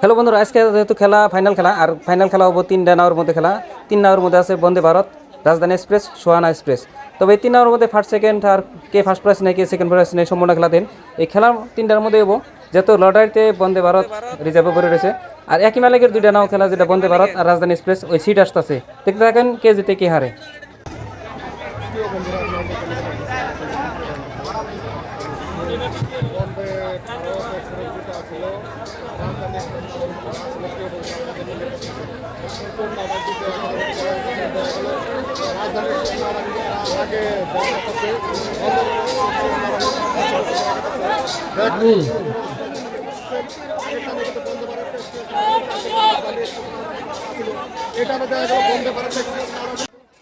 Hello বন্ধুরা, আজকে যেহেতু খেলা ফাইনাল খেলা, আর ফাইনাল খেলা হব তিনটা নাওয়ার মধ্যে খেলা। তিন নাওয়ার মধ্যে আছে বন্দে ভারত, রাজধানী এক্সপ্রেস সোহানা এক্সপ্রেস তবে এই তিন নাওয়ার মধ্যে ফার্স্ট সেকেন্ড আর কে ফার্স্ট প্রাইজ নেই কে সেকেন্ড প্রাইজ নেই সম্পূর্ণ খেলা দেন। এই খেলার তিনটার মধ্যে হব, যেহেতু লটারিতে বন্দে ভারত রিজার্ভে করে রয়েছে। আর একই মালিকের দুইটা নাও খেলা, যেটা বন্দে ভারত আর রাজধানী এক্সপ্রেস ওই সিট আসতেছে। দেখতে থাকেন কে জিতে, কে হারে।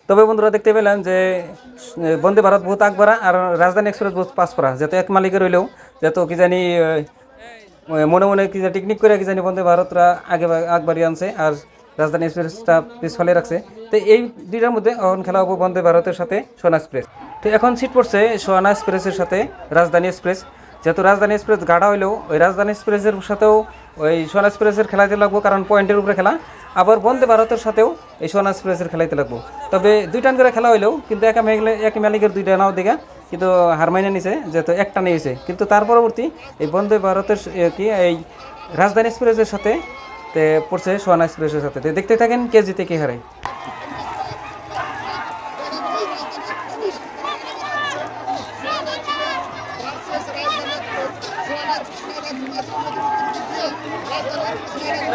তবে বন্ধুরা দেখতে পেলাম যে বন্দে ভারত বহুত আকবারা আর রাজধানী এক্সপ্রেস বহুত পাঁচপাড়া যেহেতু এক মালিকের রইলেও যেহেতু কি জানি মনে মনে কি টেকনিক করে কি জানি বন্দে ভারতরা আগে বা- আগবাড়ি আনছে আর রাজধানী এক্সপ্রেসটা পিছফালে রাখছে। তো এই দুইটার মধ্যে এখন খেলা হব বন্দে ভারতের সাথে সোনা এক্সপ্রেস তো এখন সিট পড়ছে সোনা এক্সপ্রেসের সাথে রাজধানী এক্সপ্রেস যেহেতু রাজধানী এক্সপ্রেস গাড়া হইলেও, ওই রাজধানী এক্সপ্রেসের সাথেও ওই সোনা এক্সপ্রেসের খেলাতে লাগবো, কারণ পয়েন্টের উপরে খেলা। আবার বন্দে ভারতের সাথেও এই সোনা এক্সপ্রেসের খেলাইতে লাগবো। তবে দুই টান করে খেলা হইলেও, কিন্তু একা মেঘলে এক মালিকের দুইটা নাও দিঘা কিন্তু হারমাইনা নিছে, যেহেতু একটা নিয়েছে কিন্তু তার পরবর্তী এই বন্দে ভারতের কি, এই রাজধানী এক্সপ্রেসের সাথে পড়ছে সোহানা এক্সপ্রেসের সাথে। দেখতে থাকেন কে জিতে, কে হারে।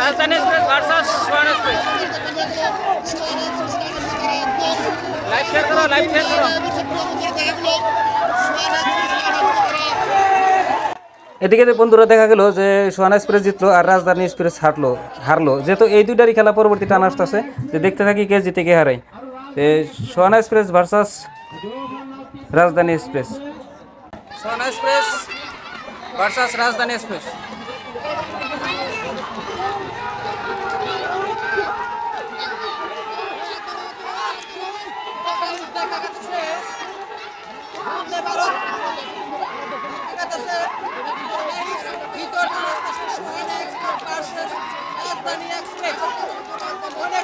Rajdhani Express versus Swan share করো লাইভ শেয়ার করো। এদিকে বন্ধুরা দেখা গেল যে সোহানা এক্সপ্রেস জিতলো আর রাজধানী এক্সপ্রেস হারলো হারলো। যেহেতু এই দুইটারই খেলা পরবর্তী টান আসতেছে যে দেখতে থাকি কে জিতে কে হারায় তো Sohana Express versus Rajdhani Express Swan Express versus Rajdhani Express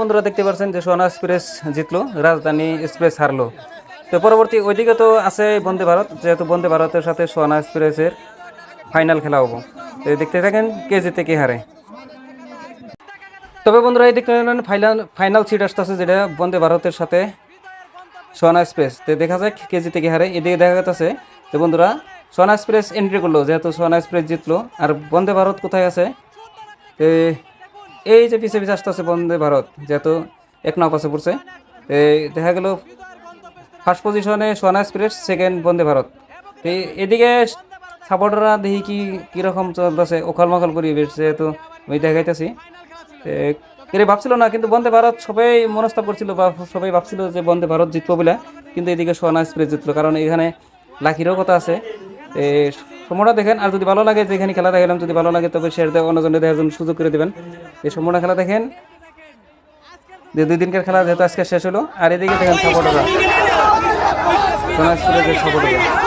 বন্ধুরা দেখতে পাচ্ছেন যে সোনা এক্সপ্রেস জিতলো, রাজধানী এক্সপ্রেস হারলো। তো পরবর্তী ওইদিকে তো আছে বন্দে ভারত, যেহেতু বন্দে ভারতের সাথে সোহানা এক্সপ্রেসের ফাইনাল খেলা হব। তো দেখতে থাকেন কে জিতে, কে হারে। তবে বন্ধুরা এই দেখতে পেলেন ফাইনাল ফাইনাল সিট আসতেছে যেটা বন্দে ভারতের সাথে সোহানা এক্সপ্রেস। তো দেখা যাক কে জিতে, কে হারে। এদিকে দেখা যাচ্ছে যে বন্ধুরা সোহানা এক্সপ্রেস এন্ট্রি করল, যেহেতু সোহানা এক্সপ্রেস জিতলো। আর বন্দে ভারত কোথায় আছে? তো এই যে পিছে পিছে আসতেছে বন্দে ভারত, যেহেতু এক নাও পাশে পড়ছে। দেখা গেল ফার্স্ট পজিশনে সোহানা এক্সপ্রেস সেকেন্ড বন্দে ভারত। এদিকে সাপোর্টাররা দেখি কি কীরকম চলতেছে ওখাল মাখাল পরিবেশ যেহেতু আমি দেখাইতেছি। এর ভাবছিল না, কিন্তু বন্দে ভারত সবাই মনস্তাপ করছিল বা সবাই ভাবছিল যে বন্দে ভারত জিতবো বলে, কিন্তু এদিকে সোহানা এক্সপ্রেস জিতলো, কারণ এখানে লাখিরও কথা আছে। সময়টা দেখেন, আর যদি ভালো লাগে যেখানে খেলা দেখালাম, যদি ভালো লাগে তবে শেয়ার দেওয়া অন্যজনে দেখার জন্য সুযোগ করে দেবেন। এই সময়টা খেলা দেখেন। যে দুই দিনকার খেলা যেহেতু আজকে শেষ হলো, আর এদিকে দেখেন সাপোর্টাররা। সাপোর্টাররা।